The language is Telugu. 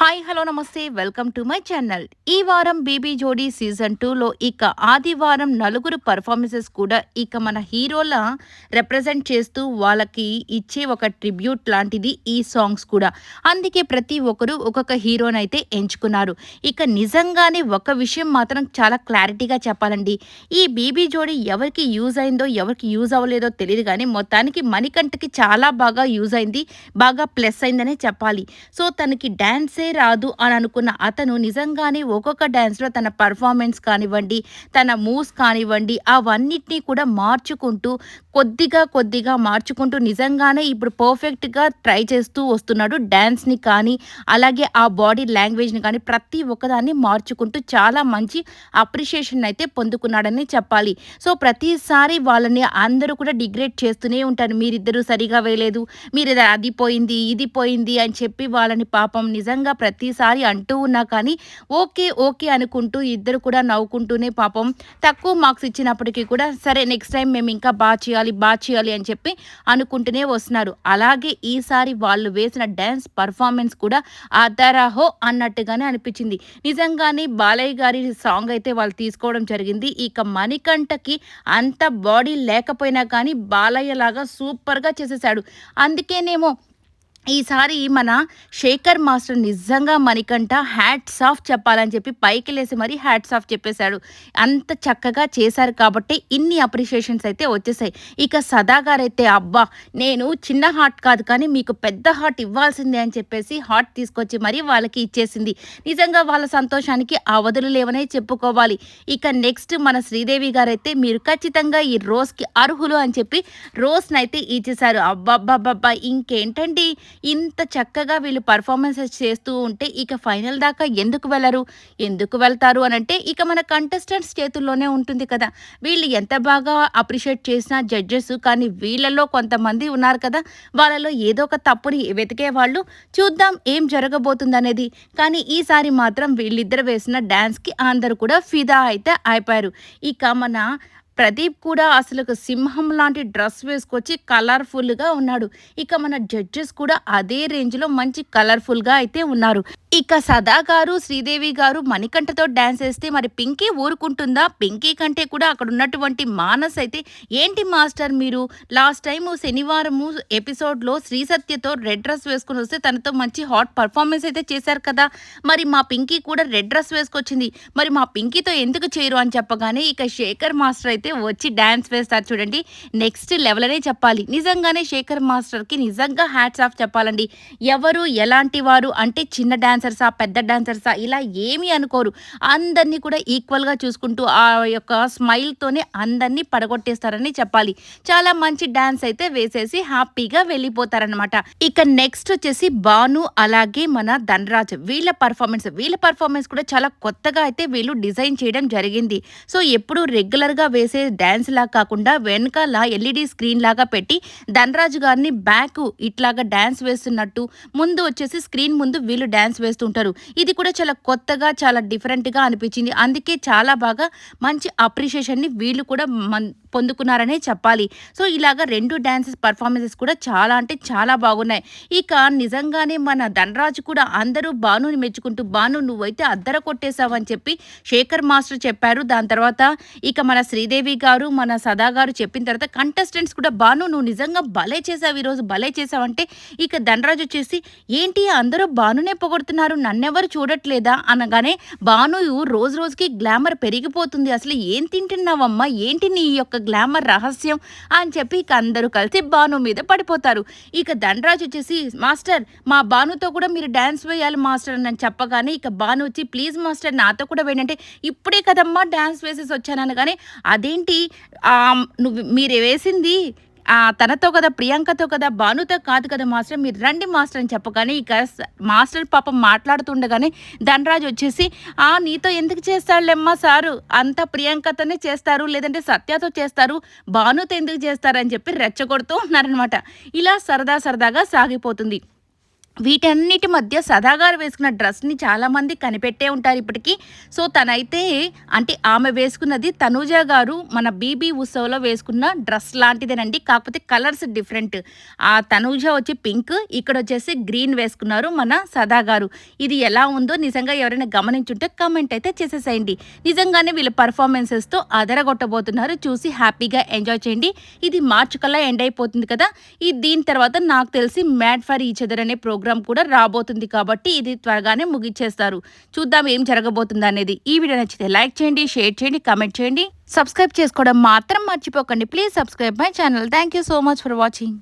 హాయ్ హలో నమస్తే. Welcome to my channel. ఈ వారం బీబీ జోడీ సీజన్ టూలో ఇక ఆదివారం నలుగురు పర్ఫార్మెన్సెస్ కూడా ఇక మన హీరోల రిప్రజెంట్ చేస్తూ వాళ్ళకి ఇచ్చే ఒక ట్రిబ్యూట్ లాంటిది ఈ సాంగ్స్ కూడా. అందుకే ప్రతి ఒక్కరు ఒక్కొక్క హీరోని అయితే ఎంచుకున్నారు. ఇక నిజంగానే ఒక విషయం మాత్రం చాలా క్లారిటీగా చెప్పాలండి. ఈ బీబీ జోడీ ఎవరికి యూజ్ అయిందో ఎవరికి యూజ్ అవ్వలేదో తెలియదు కానీ మొత్తానికి మణికంఠకి చాలా బాగా యూజ్ అయింది బాగా ప్లస్ అయిందనే చెప్పాలి. సో తనకి డ్యాన్సే రాదు అని అనుకున్న అతను నిజంగానే ఒక్కొక్క డ్యాన్స్లో తన పర్ఫార్మెన్స్ కానివ్వండి తన మూవ్స్ కానివ్వండి అవన్నిటినీ కూడా మార్చుకుంటూ కొద్దిగా కొద్దిగా మార్చుకుంటూ నిజంగానే ఇప్పుడు పర్ఫెక్ట్గా ట్రై చేస్తూ వస్తున్నాడు డ్యాన్స్ని కానీ అలాగే ఆ బాడీ లాంగ్వేజ్ని కానీ ప్రతి ఒక్కదాన్ని మార్చుకుంటూ చాలా మంచి అప్రిషియేషన్ అయితే పొందుకున్నాడని చెప్పాలి. సో ప్రతిసారి వాళ్ళని అందరూ కూడా డిగ్రేడ్ చేస్తూనే ఉంటారు. మీరిద్దరూ సరిగా వేయలేదు మీరు అది పోయింది ఇది పోయింది అని చెప్పి వాళ్ళని పాపం నిజంగా ప్రతిసారి అంటూ ఉన్నా కానీ ఓకే ఓకే అనుకుంటూ ఇద్దరు కూడా నవ్వుకుంటూనే పాపం తక్కువ మార్క్స్ ఇచ్చినప్పటికీ కూడా సరే నెక్స్ట్ టైం మేము ఇంకా బాగా చేయాలి బాగా చేయాలి అని చెప్పి అనుకుంటూనే వస్తున్నారు. అలాగే ఈసారి వాళ్ళు వేసిన డ్యాన్స్ పర్ఫార్మెన్స్ కూడా ఆధారాహో అన్నట్టుగానే అనిపించింది. నిజంగానే బాలయ్య గారి సాంగ్ అయితే వాళ్ళు తీసుకోవడం జరిగింది. ఇక మణికంఠకి అంత బాడీ లేకపోయినా కానీ బాలయ్య లాగా సూపర్గా చేసేసాడు అందుకేనేమో ఈసారి మన శేఖర్ మాస్టర్ నిజంగా మణికంఠ హ్యాట్స్ ఆఫ్ చెప్పాలని చెప్పి పైకి లేసి మరీ హ్యాట్స్ ఆఫ్ చెప్పేశాడు. అంత చక్కగా చేశారు కాబట్టి ఇన్ని అప్రిషియేషన్స్ అయితే వచ్చేసాయి. ఇక సదాగారు అయితే అబ్బా నేను చిన్న హార్ట్ కాదు కానీ మీకు పెద్ద హార్ట్ ఇవ్వాల్సిందే అని చెప్పేసి హార్ట్ తీసుకొచ్చి మరీ వాళ్ళకి ఇచ్చేసింది. నిజంగా వాళ్ళ సంతోషానికి అవధులు లేవనే చెప్పుకోవాలి. ఇక నెక్స్ట్ మన శ్రీదేవి గారు అయితే మీరు ఖచ్చితంగా ఈ రోజ్కి అర్హులు అని చెప్పి రోజ్నైతే ఇచ్చేశారు. అబ్బాబ్బాబ్బా ఇంకేంటండి? ఇంత చక్కగా వీళ్ళు పర్ఫార్మెన్సెస్ చేస్తూ ఉంటే ఇక ఫైనల్ దాకా ఎందుకు వెళ్ళరు? ఎందుకు వెళ్తారు అని అంటే ఇక మన కంటెస్టెంట్స్ చేతుల్లోనే ఉంటుంది కదా. వీళ్ళు ఎంత బాగా అప్రిషియేట్ చేసినా జడ్జెస్ కానీ వీళ్ళలో కొంతమంది ఉన్నారు కదా. వాళ్ళలో ఏదో ఒక తప్పుని వెతికే వాళ్ళు చూద్దాం ఏం జరగబోతుంది అనేది కానీ ఈసారి మాత్రం వీళ్ళిద్దరు వేసిన డ్యాన్స్కి అందరూ కూడా ఫిదా అయితే అయిపోయారు. ఇక మన ప్రదీప్ కూడా అసలు సింహం లాంటి డ్రెస్ వేసుకొచ్చి కలర్ఫుల్గా ఉన్నాడు. ఇక మన జడ్జెస్ కూడా అదే రేంజ్లో మంచి కలర్ఫుల్గా అయితే ఉన్నారు. ఇక సదా గారు శ్రీదేవి గారు మణికంఠతో డ్యాన్స్ వేస్తే మరి పింకీ ఊరుకుంటుందా? పింకీ కంటే కూడా అక్కడ ఉన్నటువంటి మానస్ అయితే ఏంటి మాస్టర్ మీరు? లాస్ట్ టైం శనివారము ఎపిసోడ్లో శ్రీ సత్యతో రెడ్ డ్రెస్ వేసుకుని వస్తే తనతో మంచి హాట్ పర్ఫార్మెన్స్ అయితే చేశారు కదా? మరి మా పింకీ కూడా రెడ్ డ్రెస్ వేసుకొచ్చింది. మరి మా పింకీతో ఎందుకు చేయరు అని చెప్పగానే ఇక శేఖర్ మాస్టర్ అయితే వచ్చి డ్యాన్స్ వేస్తారు చూడండి. నెక్స్ట్ లెవెల్ అనే చెప్పాలి. నిజంగానే శేఖర్ మాస్టర్కి నిజంగా హ్యాట్స్ ఆఫ్ చెప్పాలండి. ఎవరు ఎలాంటి వారు అంటే చిన్న డ్యాన్స్ డాన్సర్సా పెద్ద డాన్సర్సా ఇలా ఏమీ అనుకోరు. అందరినీ కూడా ఈక్వల్గా చూసుకుంటూ ఆ యొక్క స్మైల్తోనే అందరినీ పడగొట్టేస్తారని చెప్పాలి. చాలా మంచి డాన్స్ అయితే వేసేసి హ్యాపీగా వెళ్ళిపోతారనమాట ఇక నెక్స్ట్ వచ్చేసి భాను అలాగే మన ధనరాజ్. వీళ్ళ పర్ఫార్మెన్స్ వీళ్ళ పర్ఫార్మెన్స్ కూడా చాలా కొత్తగా అయితే వీళ్ళు డిజైన్ చేయడం జరిగింది. సో ఎప్పుడు రెగ్యులర్గా వేసే డ్యాన్స్ లాగా కాకుండా వెనకాల ఎల్ఈడి స్క్రీన్ లాగా పెట్టి ధనరాజు గారిని బ్యాక్ ఇట్లాగా డ్యాన్స్ వేస్తున్నట్టు ముందు వచ్చేసి స్క్రీన్ ముందు వీళ్ళు డ్యాన్స్ వేస్తుంటారు. ఇది కూడా చాలా కొత్తగా చాలా డిఫరెంట్గా అనిపించింది. అందుకే చాలా బాగా మంచి అప్రిషియేషన్ని వీళ్ళు కూడా మన్ పొందుకున్నారనే చెప్పాలి. సో ఇలాగ రెండు డ్యాన్సెస్ పర్ఫార్మెన్సెస్ కూడా చాలా అంటే చాలా బాగున్నాయి. ఇక నిజంగానే మన ధనరాజు కూడా అందరూ బానుని మెచ్చుకుంటూ బాను నువ్వైతే అద్దర కొట్టేశావని చెప్పి శేఖర్ మాస్టర్ చెప్పారు. దాని తర్వాత ఇక మన శ్రీదేవి గారు మన సదా గారు చెప్పిన తర్వాత కంటెస్టెంట్స్ కూడా బాను నువ్వు నిజంగా భలే చేసావు ఈరోజు భలే చేసావంటే ఇక ధనరాజు వచ్చేసి ఏంటి అందరూ బానునే పొగడుతున్నారు? నన్నెవరు చూడట్లేదా? అనగానే బాను రోజు రోజుకి గ్లామర్ పెరిగిపోతుంది. అసలు ఏం తింటున్నావమ్మా? ఏంటి నీ యొక్క గ్లామర్ రహస్యం? అని చెప్పి ఇక అందరూ కలిసి బాను మీద పడిపోతారు. ఇక ధనరాజ్ వచ్చేసి మాస్టర్ మా బానుతో కూడా మీరు డ్యాన్స్ వేయాలి మాస్టర్ అని చెప్పగానే ఇక బాను వచ్చి ప్లీజ్ మాస్టర్ నాతో కూడా వేయండి. ఇప్పుడే కదమ్మా డ్యాన్స్ వేసేసి వచ్చాను అనగానే అదేంటి? నువ్వు మీరు వేసింది తనతో కదా ప్రియాంకతో కదా భానుతో కాదు కదా మాస్టర్ మీరు రండి మాస్టర్ అని చెప్పగానే ఇక మాస్టర్ పాపం మాట్లాడుతుండగానే ధనరాజు వచ్చేసి ఆ నీతో ఎందుకు చేస్తాడులేమ్మా సారు? అంత ప్రియాంకతోనే చేస్తారు లేదంటే సత్యతో చేస్తారు భానుతో ఎందుకు చేస్తారని చెప్పి రెచ్చగొడుతూ ఉన్నారనమాట ఇలా సరదా సరదాగా సాగిపోతుంది. వీటన్నిటి మధ్య సదాగారు వేసుకున్న డ్రెస్ని చాలామంది కనిపెట్టే ఉంటారు ఇప్పటికీ. సో తనైతే అంటే ఆమె వేసుకున్నది తనూజ గారు మన బీబీ ఉత్సవ్లో వేసుకున్న డ్రెస్ లాంటిదేనండి. కాకపోతే కలర్స్ డిఫరెంట్. ఆ తనూజ వచ్చి పింక్ ఇక్కడ వచ్చేసి గ్రీన్ వేసుకున్నారు మన సదా గారు ఇది ఎలా ఉందో నిజంగా ఎవరైనా గమనించుంటే కమెంట్ అయితే చేసేసేయండి. నిజంగానే వీళ్ళ పర్ఫార్మెన్సెస్తో అదరగొట్టబోతున్నారు. చూసి హ్యాపీగా ఎంజాయ్ చేయండి. ఇది మార్చ్ కల్లా ఎండ్ అయిపోతుంది కదా. ఈ దీని తర్వాత నాకు తెలిసి మ్యాడ్ ఫర్ ఈచ్ అదర్ అనే ప్రోగ్రామ్ కూడా రాబోతుంది కాబట్టి ఇది త్వరగానే ముగిచ్చేస్తారు. చూద్దాం ఏం జరగబోతుంది అనేది. ఈ వీడియో నచ్చితే లైక్ చేయండి షేర్ చేయండి కామెంట్ చేయండి. సబ్స్క్రైబ్ చేసుకోవడం మాత్రం మర్చిపోకండి. Please subscribe my channel. Thank you so much for watching.